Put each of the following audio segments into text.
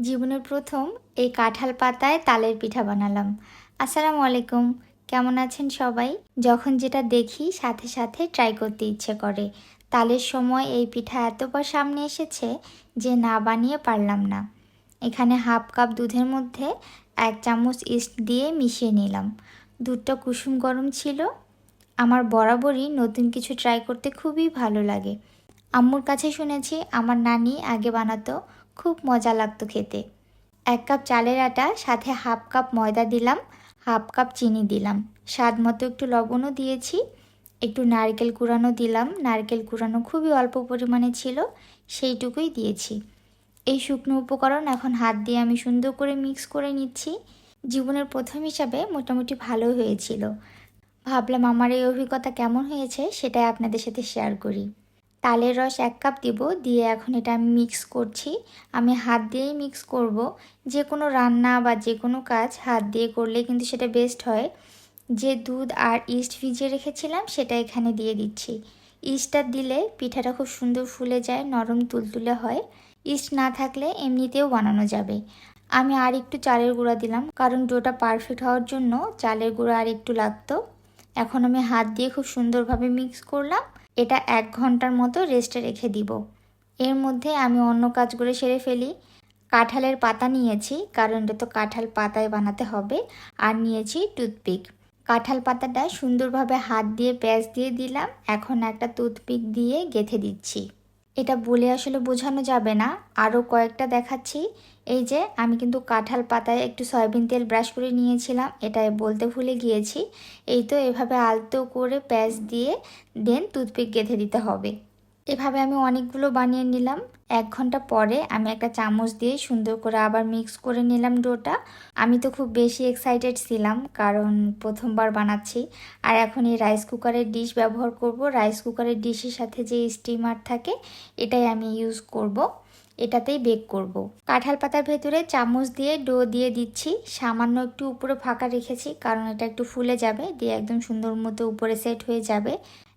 জীবনের প্রথম এই কাঁঠাল পাতায় তালের পিঠা বানালাম। আসসালামু আলাইকুম। কেমন আছেন সবাই? যখন যেটা দেখি, সাথে সাথে ট্রাই করতে ইচ্ছে করে। তালের সময় এই পিঠা এতবার সামনে এসেছে যে না বানিয়ে পারলাম না। এখানে হাফ কাপ দুধের মধ্যে এক চামচ ইস্ট দিয়ে মিশিয়ে নিলাম। দুধটা কুসুম গরম ছিল। আমার বরাবরই নতুন কিছু ট্রাই করতে খুবই ভালো লাগে। আম্মুর কাছে শুনেছি, আমার নানি আগে বানাতো খুব মজা লাগতো খেতে। এক কাপ চালের আটা, সাথে হাফ কাপ ময়দা দিলাম, হাফ কাপ চিনি দিলাম। স্বাদ মতো একটু লবণও দিয়েছি, একটু নারকেল কুড়ানো দিলাম। নারকেল কুড়ানো খুবই অল্প পরিমাণে ছিল, সেইটুকুই দিয়েছি। এই শুকনো উপকরণ এখন হাত দিয়ে আমি সুন্দর করে মিক্স করে নিচ্ছি। জীবনের প্রথম হিসাবে মোটামুটি ভালো হয়েছিল। ভাবলাম আমার এই অভিজ্ঞতা কেমন হয়েছে সেটাই আপনাদের সাথে শেয়ার করি। তালের রস এক কাপ দিব, দিয়ে এখন এটা আমি মিক্স করছি। আমি হাত দিয়েই মিক্স করব। যে কোনো রান্না বা যে কোনো কাজ হাত দিয়ে করলে কিন্তু সেটা বেস্ট হয়। যে দুধ আর ইস্ট ভিজিয়ে রেখেছিলাম, সেটা এখানে দিয়ে দিচ্ছি। ইস্টটা দিলে পিঠাটা খুব সুন্দর ফুলে যায়, নরম তুলতুলে হয়। ইস্ট না থাকলে এমনিতেও বানানো যাবে। আমি আর একটু চালের গুঁড়া দিলাম, কারণ ডোটা পারফেক্ট হওয়ার জন্য চালের গুঁড়া আর একটু লাগতো। এখন আমি হাত দিয়ে খুব সুন্দরভাবে মিক্স করলাম। এটা এক ঘণ্টার মতো রেস্টে রেখে দিব। এর মধ্যে আমি অন্য কাজগুলো সেরে ফেলি। কাঁঠালের পাতা নিয়েছি, কারণ এটা তো কাঁঠাল পাতায় বানাতে হবে। আর নিয়েছি টুথপিক। কাঁঠাল পাতাটা সুন্দরভাবে হাত দিয়ে প্যাঁচ দিয়ে দিলাম। এখন একটা টুথপিক দিয়ে গেথে দিচ্ছি। এটা বলে আসলে বোঝানো যাবে না। আরও কয়েকটা দেখাচ্ছি। এই যে, আমি কিন্তু কাঁঠাল পাতায় একটু সয়াবিন তেল ব্রাশ করে নিয়েছিলাম। এটা বলতে ভুলে গিয়েছি। এই তো এভাবে আলতো করে প্যাঁচ দিয়ে দেন, টুথপিক গেঁথে দিতে হবে। এভাবে আমি অনেকগুলো বানিয়ে নিলাম। এক ঘণ্টা পরে আমি একটা চামচ দিয়ে সুন্দর করে আবার মিক্স করে নিলাম ডোটা। আমি তো খুব বেশি এক্সাইটেড ছিলাম, কারণ প্রথমবার বানাচ্ছি। আর এখন এই রাইস কুকারের ডিশ ব্যবহার করব। রাইস কুকারের ডিশের সাথে যে স্টিমার থাকে, এটাই আমি ইউজ করব। এটাতেই বেক করব। কাঁঠাল পাতার ভেতরে চামচ দিয়ে ডো দিয়ে দিচ্ছি। সামান্য একটু উপরে ফাঁকা রেখেছি, কারণ এটা একটু ফুলে যাবে, দিয়ে একদম সুন্দর মতো উপরে সেট হয়ে যাবে।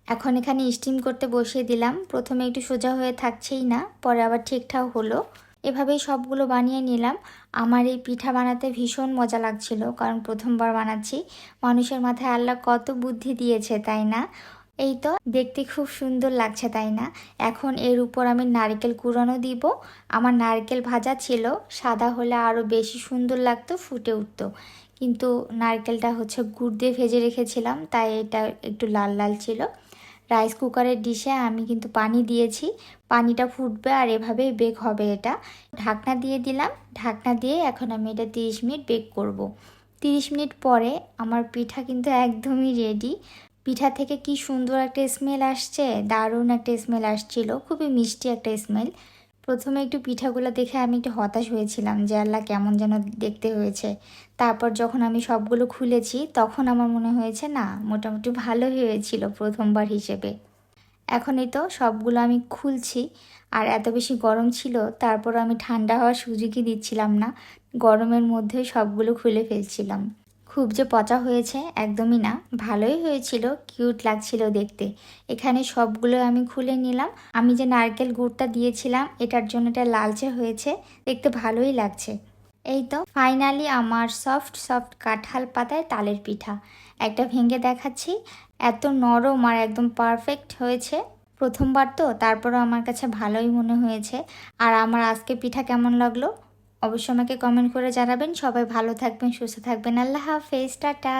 এখন এখানে স্টিম করতে বসিয়ে দিলাম। প্রথমে একটু সোজা হয়ে থাকছেই না, পরে আবার ঠিকঠাক হলো। এভাবেই সবগুলো বানিয়ে নিলাম। আমার এই পিঠা বানাতে ভীষণ মজা লাগছিল, কারণ প্রথমবার বানাচ্ছি। মানুষের মাথায় আল্লাহ কত বুদ্ধি দিয়েছে, তাই না? এই তো, দেখতে খুব সুন্দর লাগছে, তাই না? এখন এর উপর আমি নারকেল কুড়ানো দিব। আমার নারকেল ভাজা ছিল, সাদা হলে আরও বেশি সুন্দর লাগতো, ফুটে উঠতো। কিন্তু নারকেলটা হচ্ছে গুড় দিয়ে ভেজে রেখেছিলাম, তাই এটা একটু লাল লাল ছিল। রাইস কুকারের ডিশে আমি কিন্তু পানি দিয়েছি। পানিটা ফুটবে আর এভাবেই বেক হবে এটা। ঢাকনা দিয়ে দিলাম। ঢাকনা দিয়ে এখন আমি এটা তিরিশ মিনিট বেক করব। তিরিশ মিনিট পরে আমার পিঠা কিন্তু একদমই রেডি পিঠা থেকে কি সুন্দর একটা স্মেল আসছে, দারুণ একটা স্মেল আসছিল, খুবই মিষ্টি একটা স্মেল প্রথমে একটু পিঠাগুলো দেখে আমি একটু হতাশ হয়েছিলাম যে আল্লাহ কেমন যেন দেখতে হয়েছে। তারপর যখন আমি সবগুলো খুলেছি, তখন আমার মনে হয়েছে, না, মোটামুটি ভালো হয়েছিল প্রথমবার হিসেবে। এখনই তো সবগুলো আমি খুলছি, আর এত বেশি গরম ছিল তারপর আমি ঠান্ডা হওয়ার সুযোগই দিচ্ছিলাম না। গরমের মধ্যে সবগুলো খুলে ফেলছিলাম। খুব যে পচা হয়েছে একদমই না। ভালোই হয়েছিল, কিউট লাগছিল দেখতে। এখানে সবগুলো আমি খুলে নিলাম। আমি যে নারকেল গুড়টা দিয়েছিলাম, এটার জন্য এটা লালচে হয়েছে। দেখতে ভালোই লাগছে। এই তো ফাইনালি আমার সফট সফট কাঁঠাল পাতায় তালের পিঠা। একটা ভেঙে দেখাচ্ছি। এত নরম আর একদম পারফেক্ট হয়েছে। প্রথমবার তো, তারপরও আমার কাছে ভালোই মনে হয়েছে। আর আমার আজকে পিঠা কেমন লাগল? অবশ্যই আমাকে কমেন্ট করে জানাবেন। সবাই ভালো থাকবেন সুস্থ থাকবেন। আল্লাহ হাফেজ টাটা।